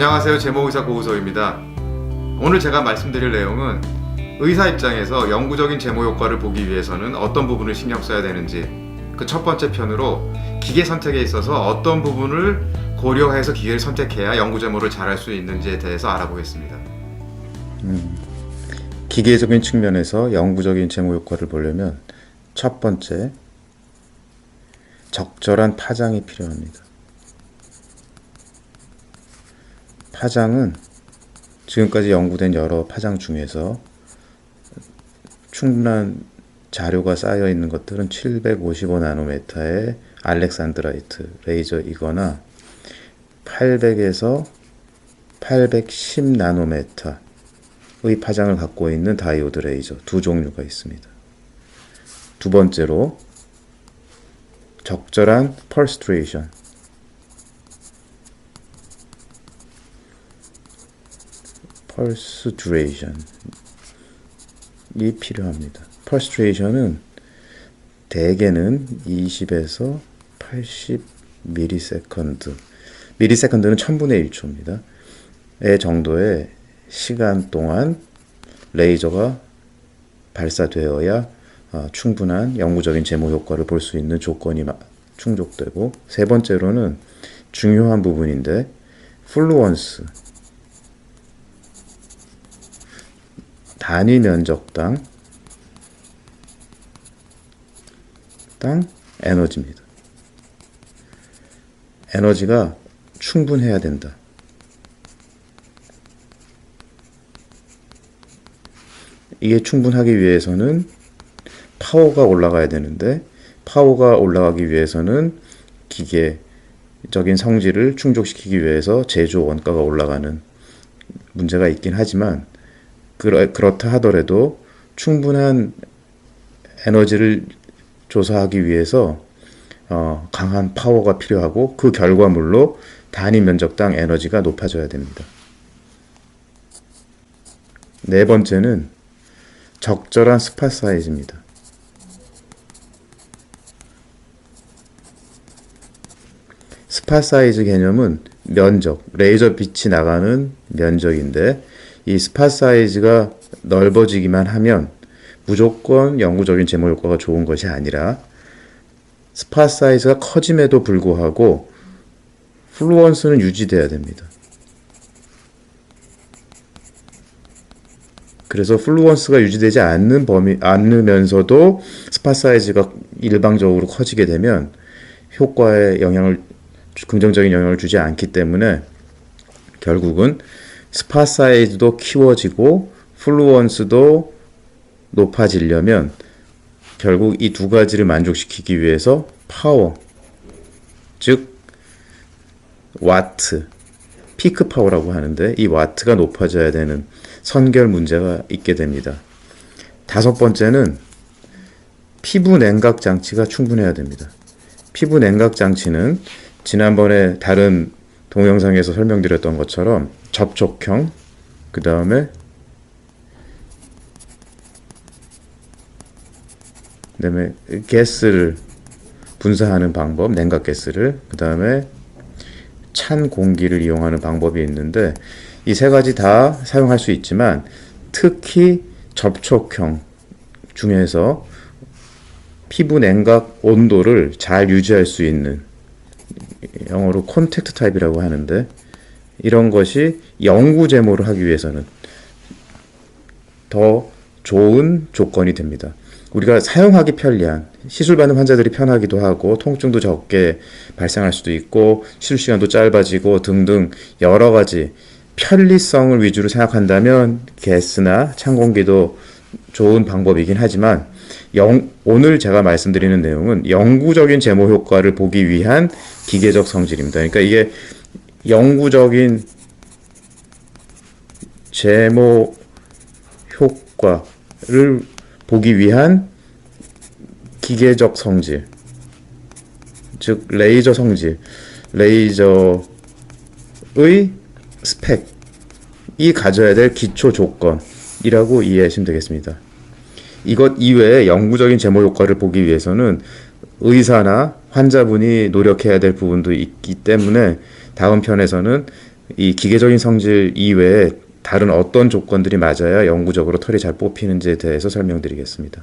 안녕하세요. 제모의사 고우서입니다. 오늘 제가 말씀드릴 내용은 의사 입장에서 영구적인 제모 효과를 보기 위해서는 어떤 부분을 신경 써야 되는지 그 첫 번째 편으로 기계 선택에 있어서 어떤 부분을 고려해서 기계를 선택해야 영구 제모를 잘할 수 있는지에 대해서 알아보겠습니다. 기계적인 측면에서 영구적인 제모 효과를 보려면 첫 번째 적절한 파장이 필요합니다. 파장은 지금까지 연구된 여러 파장 중에서 충분한 자료가 쌓여 있는 것들은 755 나노메타의 알렉산드라이트 레이저이거나 800에서 810 나노메타 의 파장을 갖고 있는 다이오드 레이저 두 종류가 있습니다. 두 번째로 적절한 펄스트레이션 펄스 듀레이션이 필요합니다. 펄스트레이션은 대개는 20에서 80 미리세컨드 미리세컨드는 1000분의 1초입니다. 의 정도의 시간 동안 레이저가 발사되어야 어, 충분한 영구적인 제모 효과를 볼 수 있는 조건이 마- 충족되고 세 번째로는 중요한 부분인데 플루언스 단위 면적당 땅 에너지입니다. 에너지가 충분해야 된다. 이게 충분하기 위해서는 파워가 올라가야 되는데 파워가 올라가기 위해서는 기계적인 성질을 충족시키기 위해서 제조 원가가 올라가는 문제가 있긴 하지만 그렇, 그렇다 하더라도 충분한 에너지를 조사하기 위해서 어, 강한 파워가 필요하고 그 결과물로 단위 면적당 에너지가 높아져야 됩니다. 네 번째는 적절한 스팟 사이즈입니다. 스팟 사이즈 개념은 면적, 레이저 빛이 나가는 면적인데 이 스팟 사이즈가 넓어지기만 하면 무조건 영구적인 제모 효과가 좋은 것이 아니라 스팟 사이즈가 커짐에도 불구하고 플루언스는 유지돼야 됩니다. 그래서 플루언스가 유지되지 않는 범위 않으면서도 스팟 사이즈가 일방적으로 커지게 되면 효과에 영향을 긍정적인 영향을 주지 않기 때문에 결국은 스팟 사이즈도 키워지고 플루언스도 높아지려면 결국 이 두 가지를 만족시키기 위해서 파워 즉 와트 피크 파워라고 하는데 이 와트가 높아져야 되는 선결 문제가 있게 됩니다. 다섯 번째는 피부 냉각 장치가 충분해야 됩니다. 피부 냉각 장치는 지난번에 다른 동영상에서 설명드렸던 것처럼 접촉형, 그 다음에 그다음에 가스를 분사하는 방법, 냉각 가스를 그 다음에 찬 공기를 이용하는 방법이 있는데 이 세 가지 다 사용할 수 있지만 특히 접촉형 중에서 피부 냉각 온도를 잘 유지할 수 있는 영어로 콘택트 타입이라고 하는데 이런 것이 영구 제모를 하기 위해서는 더 좋은 조건이 됩니다. 우리가 사용하기 편리한 시술 받는 환자들이 편하기도 하고 통증도 적게 발생할 수도 있고 시술 시간도 짧아지고 등등 여러 가지 편리성을 위주로 생각한다면 가스나 찬 공기도 좋은 방법이긴 하지만 영, 오늘 제가 말씀드리는 내용은 영구적인 제모 효과를 보기 위한 기계적 성질입니다. 그러니까 이게 영구적인 제모 효과를 보기 위한 기계적 성질, 즉 레이저 성질, 레이저의 스펙이 가져야 될 기초 조건이라고 이해하시면 되겠습니다. 이것 이외에 영구적인 제모 효과를 보기 위해서는 의사나 환자분이 노력해야 될 부분도 있기 때문에 다음 편에서는 이 기계적인 성질 이외에 다른 어떤 조건들이 맞아야 영구적으로 털이 잘 뽑히는지에 대해서 설명드리겠습니다.